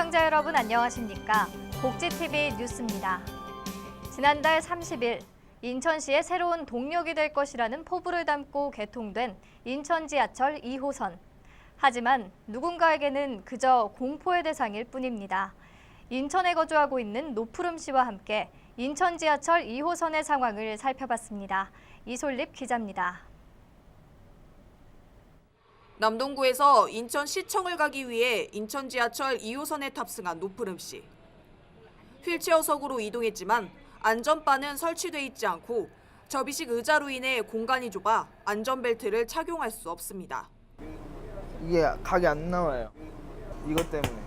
시청자 여러분 안녕하십니까? 복지TV 뉴스입니다. 지난달 30일 인천시의 새로운 동력이 될 것이라는 포부를 담고 개통된 인천 지하철 2호선. 하지만 누군가에게는 그저 공포의 대상일 뿐입니다. 인천에 거주하고 있는 노푸름 씨와 함께 인천 지하철 2호선의 상황을 살펴봤습니다. 이솔립 기자입니다. 남동구에서 인천 시청을 가기 위해 인천 지하철 2호선에 탑승한 노프름 씨. 휠체어석으로 이동했지만 안전바는 설치돼 있지 않고 접이식 의자로 인해 공간이 좁아 안전벨트를 착용할 수 없습니다. 이게 각이 안 나와요. 이것 때문에.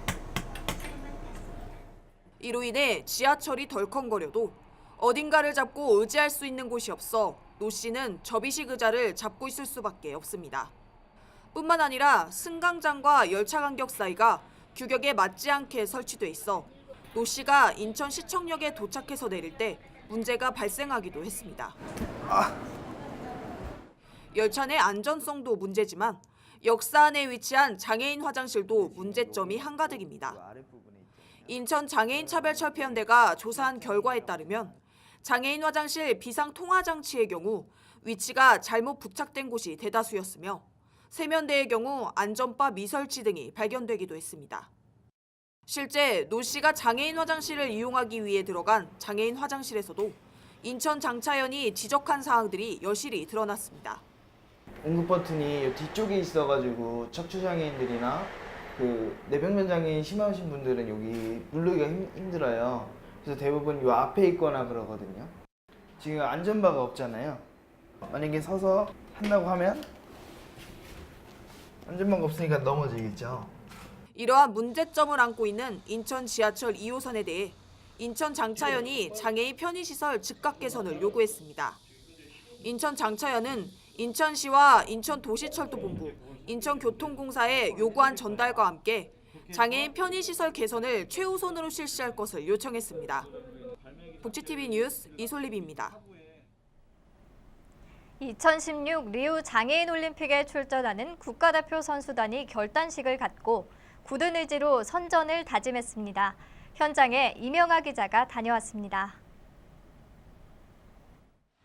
이로 인해 지하철이 덜컹거려도 어딘가를 잡고 의지할 수 있는 곳이 없어 노 씨는 접이식 의자를 잡고 있을 수밖에 없습니다. 뿐만 아니라 승강장과 열차 간격 사이가 규격에 맞지 않게 설치돼 있어 노 씨가 인천 시청역에 도착해서 내릴 때 문제가 발생하기도 했습니다. 열차 내 안전성도 문제지만 역사 안에 위치한 장애인 화장실도 문제점이 한가득입니다. 인천 장애인 차별 철폐연대가 조사한 결과에 따르면 장애인 화장실 비상 통화 장치의 경우 위치가 잘못 부착된 곳이 대다수였으며 세면대의 경우 안전바 미설치 등이 발견되기도 했습니다. 실제 노 씨가 장애인 화장실을 이용하기 위해 들어간 장애인 화장실에서도 인천 장차연이 지적한 사항들이 여실히 드러났습니다. 응급 버튼이 이 뒤쪽에 있어가지고 척추 장애인들이나 그 뇌병변 장애인 심하신 분들은 여기 누르기가 힘, 힘들어요. 그래서 대부분 이 앞에 있거나 그러거든요. 지금 안전바가 없잖아요. 만약에 서서 한다고 하면 안전바가 없으니까 넘어지겠죠. 이러한 문제점을 안고 있는 인천 지하철 2호선에 대해 인천 장차연이 장애인 편의시설 즉각 개선을 요구했습니다. 인천 장차연은 인천시와 인천도시철도본부, 인천교통공사에 요구한 전달과 함께 장애인 편의시설 개선을 최우선으로 실시할 것을 요청했습니다. 복지TV 뉴스 이솔립입니다. 2016 리우 장애인 올림픽에 출전하는 국가대표 선수단이 결단식을 갖고 굳은 의지로 선전을 다짐했습니다. 현장에 이명아 기자가 다녀왔습니다.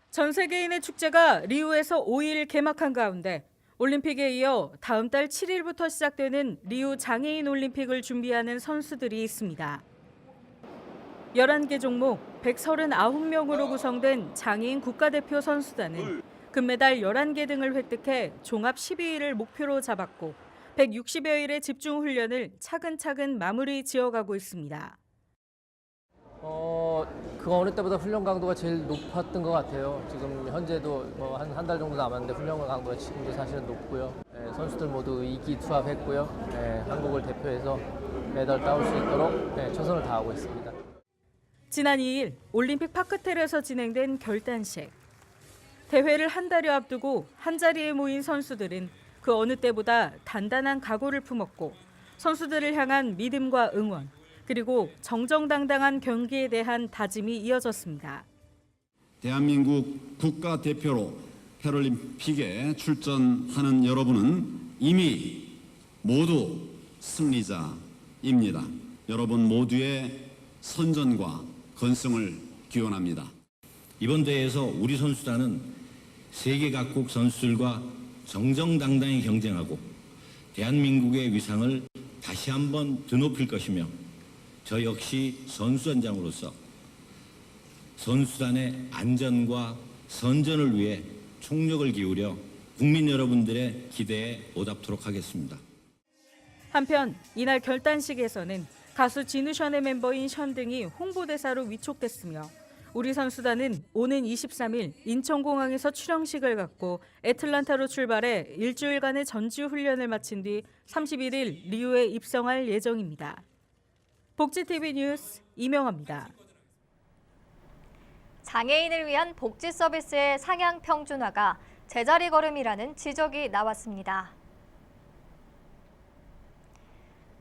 전 세계인의 축제가 리우에서 5일 개막한 가운데 올림픽에 이어 다음 달 7일부터 시작되는 리우 장애인 올림픽을 준비하는 선수들이 있습니다. 11개 종목 139명으로 구성된 장애인 국가대표 선수단은 금메달 11개 등을 획득해 종합 12위를 목표로 잡았고 160여일의 집중 훈련을 차근차근 마무리 지어가고 있습니다. 어, 그 어느 때보다 훈련 강도가 제일 높았던 것 같아요. 지금 현재도 뭐 한한 달 정도 남았는데 훈련 강도가 지금도 사실은 높고요. 예, 선수들 모두 이기투합했고요. 예, 한국을 대표해서 메달 따올 수 있도록 예, 최선을 다하고 있습니다. 지난 2일 올림픽 파크텔에서 진행된 결단식. 대회를 한 달여 앞두고 한 자리에 모인 선수들은 그 어느 때보다 단단한 각오를 품었고 선수들을 향한 믿음과 응원 그리고 정정당당한 경기에 대한 다짐이 이어졌습니다. 대한민국 국가 대표로 패럴림픽에 출전하는 여러분은 이미 모두 승리자입니다. 여러분 모두의 선전과 건승을 기원합니다. 이번 대회에서 우리 선수단은 세계 각국 선수들과 정정당당히 경쟁하고 대한민국의 위상을 다시 한번 드높일 것이며 저 역시 선수단장으로서 선수단의 안전과 선전을 위해 총력을 기울여 국민 여러분들의 기대에 보답토록 하겠습니다. 한편 이날 결단식에서는 가수 진우 션의 멤버인 션 등이 홍보대사로 위촉됐으며 우리 선수단은 오는 23일 인천공항에서 출영식을 갖고 애틀란타로 출발해 일주일간의 전주 훈련을 마친 뒤 31일 리우에 입성할 예정입니다. 복지TV 뉴스 이명화입니다. 장애인을 위한 복지 서비스의 상향 평준화가 제자리 걸음이라는 지적이 나왔습니다.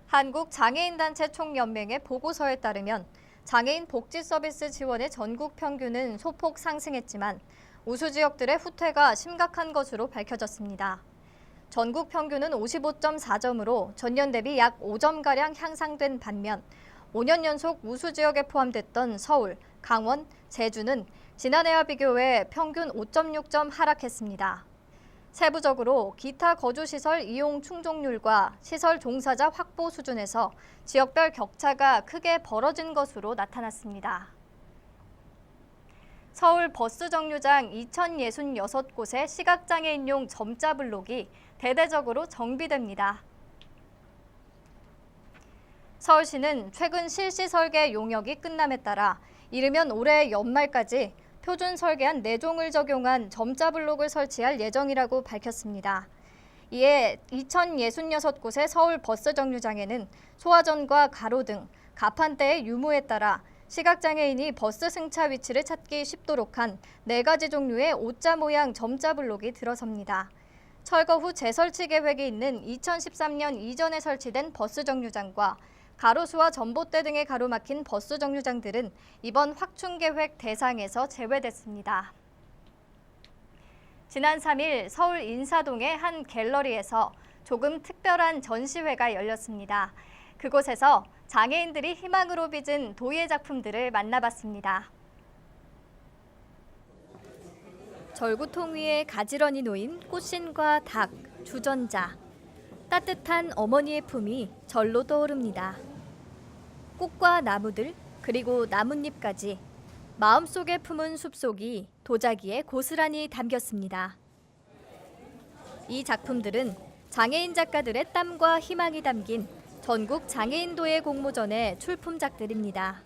한국장애인단체 총연맹의 보고서에 따르면 장애인 복지 서비스 지원의 전국 평균은 소폭 상승했지만 우수 지역들의 후퇴가 심각한 것으로 밝혀졌습니다. 전국 평균은 55.4점으로 전년 대비 약 5점가량 향상된 반면 5년 연속 우수 지역에 포함됐던 서울, 강원, 제주는 지난해와 비교해 평균 5.6점 하락했습니다. 세부적으로 기타 거주시설 이용 충족률과 시설 종사자 확보 수준에서 지역별 격차가 크게 벌어진 것으로 나타났습니다. 서울 버스 정류장 2,066곳의 시각장애인용 점자 블록이 대대적으로 정비됩니다. 서울시는 최근 실시 설계 용역이 끝남에 따라 이르면 올해 연말까지 표준 설계한 4종을 적용한 점자 블록을 설치할 예정이라고 밝혔습니다. 이에 2,066곳의 서울 버스 정류장에는 소화전과 가로 등, 가판대의 유무에 따라 시각장애인이 버스 승차 위치를 찾기 쉽도록 한네 가지 종류의 오자 모양 점자 블록이 들어섭니다. 철거 후 재설치 계획이 있는 2013년 이전에 설치된 버스 정류장과 가로수와 전봇대 등에 가로막힌 버스 정류장들은 이번 확충 계획 대상에서 제외됐습니다. 지난 3일 서울 인사동의 한 갤러리에서 조금 특별한 전시회가 열렸습니다. 그곳에서 장애인들이 희망으로 빚은 도예 작품들을 만나봤습니다. 절구통 위에 가지런히 놓인 꽃신과 닭, 주전자. 따뜻한 어머니의 품이 절로 떠오릅니다. 꽃과 나무들, 그리고 나뭇잎까지 마음속에 품은 숲속이 도자기에 고스란히 담겼습니다. 이 작품들은 장애인 작가들의 땀과 희망이 담긴 전국 장애인도예 공모전의 출품작들입니다.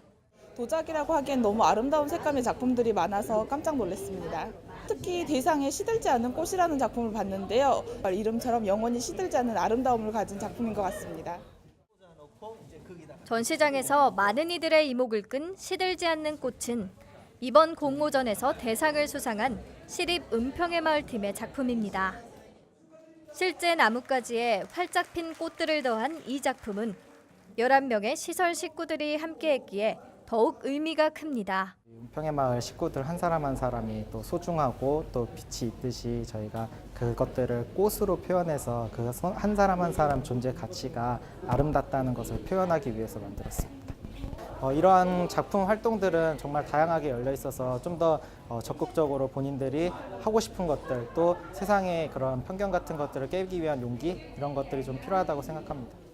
도자기라고 하기엔 너무 아름다운 색감의 작품들이 많아서 깜짝 놀랐습니다. 특히 대상에 시들지 않은 꽃이라는 작품을 봤는데요. 이름처럼 영원히 시들지 않는 아름다움을 가진 작품인 것 같습니다. 전시장에서 많은 이들의 이목을 끈 시들지 않는 꽃은 이번 공모전에서 대상을 수상한 시립 은평의 마을 팀의 작품입니다. 실제 나뭇가지에 활짝 핀 꽃들을 더한 이 작품은 11명의 시설 식구들이 함께했기에 더욱 의미가 큽니다. 은평의 마을 식구들 한 사람 한 사람이 또 소중하고 또 빛이 있듯이 저희가 그것들을 꽃으로 표현해서 그 한 사람 한 사람 존재 가치가 아름답다는 것을 표현하기 위해서 만들었습니다. 어, 이러한 작품 활동들은 정말 다양하게 열려 있어서 좀 더 적극적으로 본인들이 하고 싶은 것들 또 세상의 그런 편견 같은 것들을 깨기 위한 용기 이런 것들이 좀 필요하다고 생각합니다.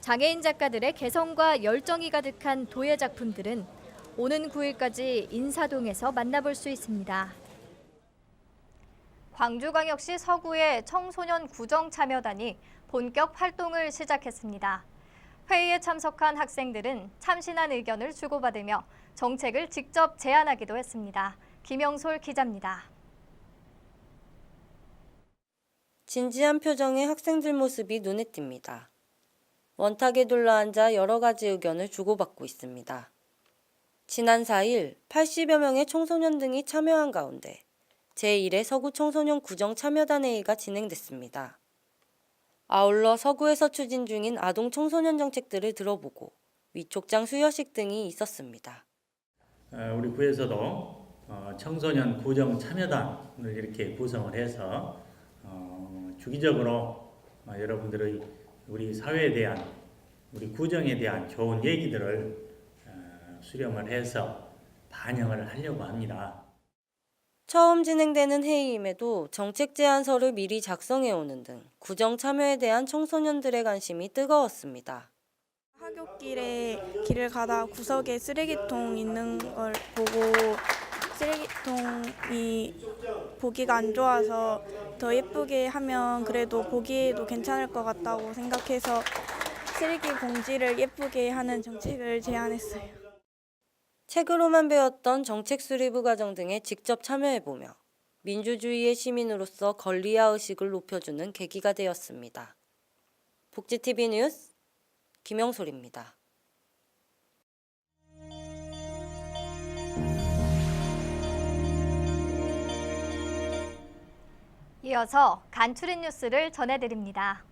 장애인 작가들의 개성과 열정이 가득한 도예 작품들은 오는 9일까지 인사동에서 만나볼 수 있습니다. 광주광역시 서구의 청소년 구정 참여단이 본격 활동을 시작했습니다. 회의에 참석한 학생들은 참신한 의견을 주고받으며 정책을 직접 제안하기도 했습니다. 김영솔 기자입니다. 진지한 표정의 학생들 모습이 눈에 띕니다. 원탁에 둘러앉아 여러 가지 의견을 주고받고 있습니다. 지난 4일 80여 명의 청소년 등이 참여한 가운데 제1회 서구 청소년 구정 참여단 회의가 진행됐습니다. 아울러 서구에서 추진 중인 아동 청소년 정책들을 들어보고 위촉장 수여식 등이 있었습니다. 어, 우리 구에서도 어, 청소년 구정 참여단을 이렇게 구성을 해서 어, 주기적으로 어, 여러분들의 우리 사회에 대한 우리 구정에 대한 좋은 얘기들을 어, 수렴을 해서 반영을 하려고 합니다. 처음 진행되는 회의임에도 정책 제안서를 미리 작성해 오는 등 구정 참여에 대한 청소년들의 관심이 뜨거웠습니다. 하굣길에 길을 가다 구석에 쓰레기통 있는 걸 보고 쓰레기통이 보기가 안 좋아서 더 예쁘게 하면 그래도 보기에도 괜찮을 것 같다고 생각해서 쓰레기 봉지를 예쁘게 하는 정책을 제안했어요. 책으로만 배웠던 정책 수립부 과정 등에 직접 참여해보며 민주주의의 시민으로서 권리와 의식을 높여주는 계기가 되었습니다. 복지TV 뉴스 김영솔입니다. 이어서 간추린 뉴스를 전해드립니다.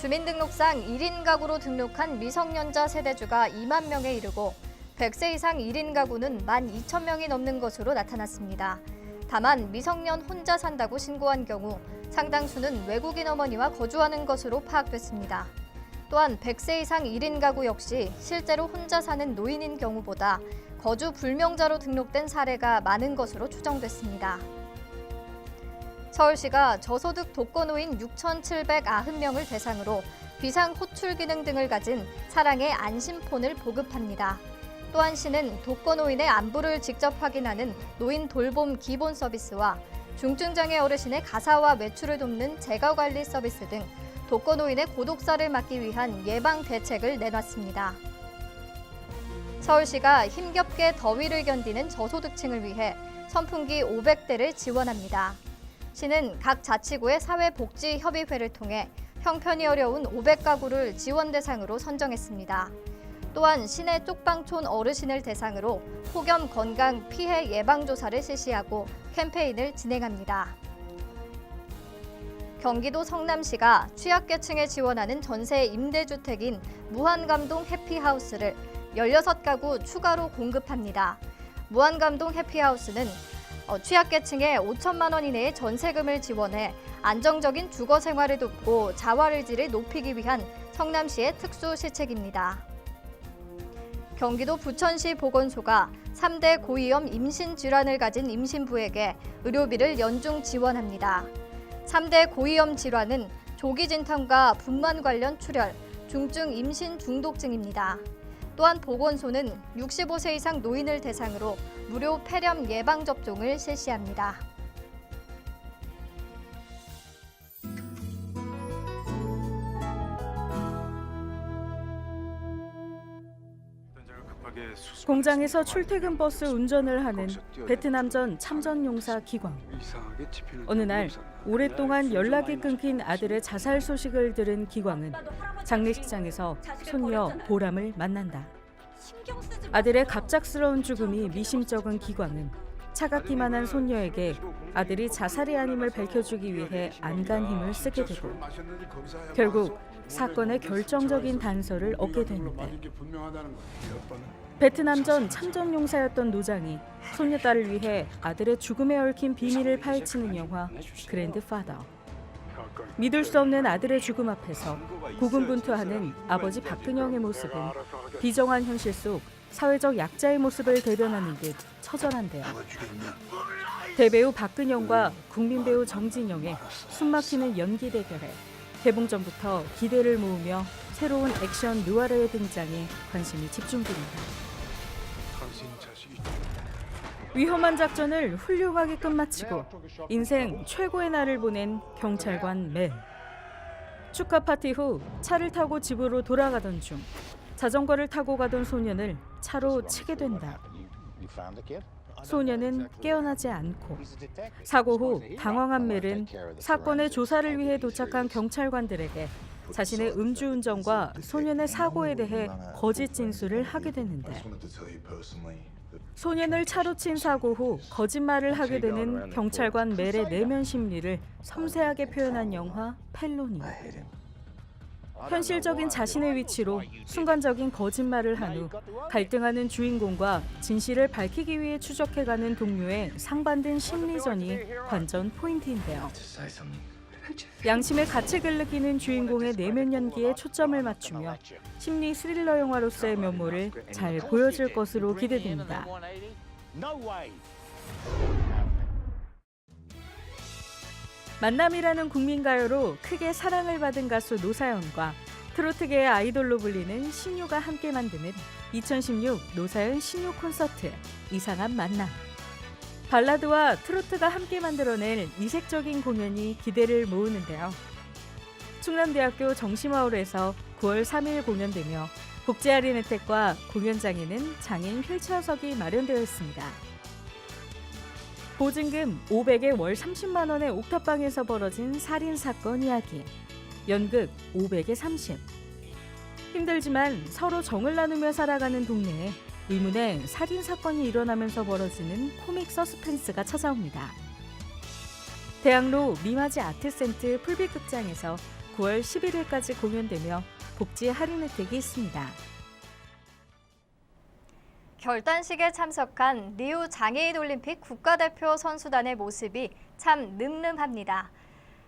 주민등록상 1인 가구로 등록한 미성년자 세대주가 2만 명에 이르고 100세 이상 1인 가구는 1만 2천 명이 넘는 것으로 나타났습니다. 다만 미성년 혼자 산다고 신고한 경우 상당수는 외국인 어머니와 거주하는 것으로 파악됐습니다. 또한 100세 이상 1인 가구 역시 실제로 혼자 사는 노인인 경우보다 거주 불명자로 등록된 사례가 많은 것으로 추정됐습니다. 서울시가 저소득 독거노인 6,790명을 대상으로 비상 호출 기능 등을 가진 사랑의 안심폰을 보급합니다. 또한 시는 독거노인의 안부를 직접 확인하는 노인 돌봄 기본 서비스와 중증장애 어르신의 가사와 외출을 돕는 재가관리 서비스 등 독거노인의 고독사를 막기 위한 예방 대책을 내놨습니다. 서울시가 힘겹게 더위를 견디는 저소득층을 위해 선풍기 500대를 지원합니다. 시는 각 자치구의 사회복지협의회를 통해 형편이 어려운 500가구를 지원 대상으로 선정했습니다. 또한 시내 쪽방촌 어르신을 대상으로 폭염 건강 피해 예방 조사를 실시하고 캠페인을 진행합니다. 경기도 성남시가 취약계층에 지원하는 전세 임대주택인 무한감동 해피하우스를 16가구 추가로 공급합니다. 무한감동 해피하우스는 어, 취약계층에 5천만 원 이내의 전세금을 지원해 안정적인 주거 생활을 돕고 자활의지를 높이기 위한 성남시의 특수 시책입니다. 경기도 부천시 보건소가 3대 고위험 임신 질환을 가진 임신부에게 의료비를 연중 지원합니다. 3대 고위험 질환은 조기 진탕과 분만 관련 출혈, 중증 임신 중독증입니다. 또한 보건소는 65세 이상 노인을 대상으로 무료 폐렴 예방 접종을 실시합니다. 공장에서 출퇴근 버스 운전을 하는 베트남 전 참전 용사 기광. 어느 날 오랫동안 연락이 끊긴 아들의 자살 소식을 들은 기광은 장례식장에서 손녀 보람을 만난다. 아들의 갑작스러운 죽음이 미심쩍은 기광은 차갑기만 한 손녀에게 아들이 자살이 아님을 밝혀주기 위해 안간 힘을 쓰게 되고 결국 사건의 결정적인 단서를 얻게 되는데 베트남 전 참전 용사였던 노장이 손녀딸을 위해 아들의 죽음에 얽힌 비밀을 파헤치는 영화 그랜드 파더. 믿을 수 없는 아들의 죽음 앞에서 고군분투하는 아버지 박근영의 모습은 비정한 현실 속 사회적 약자의 모습을 대변하는 듯 처절한데요. 대배우 박근영과 국민배우 정진영의 숨막히는 연기 대결에 개봉 전부터 기대를 모으며 새로운 액션 느와르의 등장에 관심이 집중됩니다. 위험한 작전을 훌륭하게 끝마치고 인생 최고의 날을 보낸 경찰관 멜. 축하 파티 후 차를 타고 집으로 돌아가던 중 자전거를 타고 가던 소년을 차로 치게 된다. 소년은 깨어나지 않고 사고 후 당황한 멜은 사건의 조사를 위해 도착한 경찰관들에게 자신의 음주운전과 소년의 사고에 대해 거짓 진술을 하게 되는데 소년을 차로 친 사고 후 거짓말을 하게 되는 경찰관 멜의 내면 심리를 섬세하게 표현한 영화 펠로니. 현실적인 자신의 위치로 순간적인 거짓말을 한 후 갈등하는 주인공과 진실을 밝히기 위해 추적해가는 동료의 상반된 심리전이 관전 포인트인데요. 양심의 가책을 느끼는 주인공의 내면 연기에 초점을 맞추며 심리 스릴러 영화로서의 면모를 잘 보여줄 것으로 기대됩니다. 만남이라는 국민가요로 크게 사랑을 받은 가수 노사연과 트로트계의 아이돌로 불리는 신유가 함께 만드는 2016 노사연 신유 콘서트 이상한 만남. 발라드와 트로트가 함께 만들어낼 이색적인 공연이 기대를 모으는데요. 충남대학교 정심마을에서 9월 3일 공연되며 복지 할인 혜택과 공연장에는 장애인 휠체어석이 마련되어 있습니다. 보증금 500에 월 30만 원의 옥탑방에서 벌어진 살인 사건 이야기. 연극 500에 30. 힘들지만 서로 정을 나누며 살아가는 동네에 의문의 살인 사건이 일어나면서 벌어지는 코믹 서스펜스가 찾아옵니다. 대학로 미마지 아트센트 풀빛극장에서 9월 11일까지 공연되며 복지 할인 혜택이 있습니다. 결단식에 참석한 리우 장애인 올림픽 국가대표 선수단의 모습이 참 늠름합니다.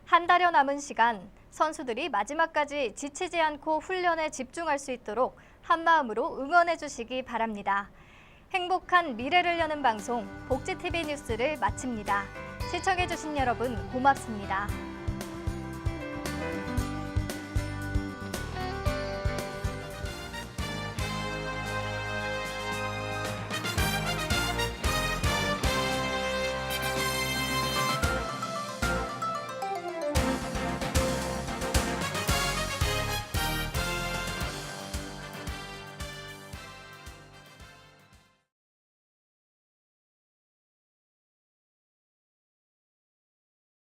한 달여 남은 시간 선수들이 마지막까지 지치지 않고 훈련에 집중할 수 있도록 한마음으로 응원해 주시기 바랍니다. 행복한 미래를 여는 방송 복지TV 뉴스를 마칩니다. 시청해 주신 여러분 고맙습니다.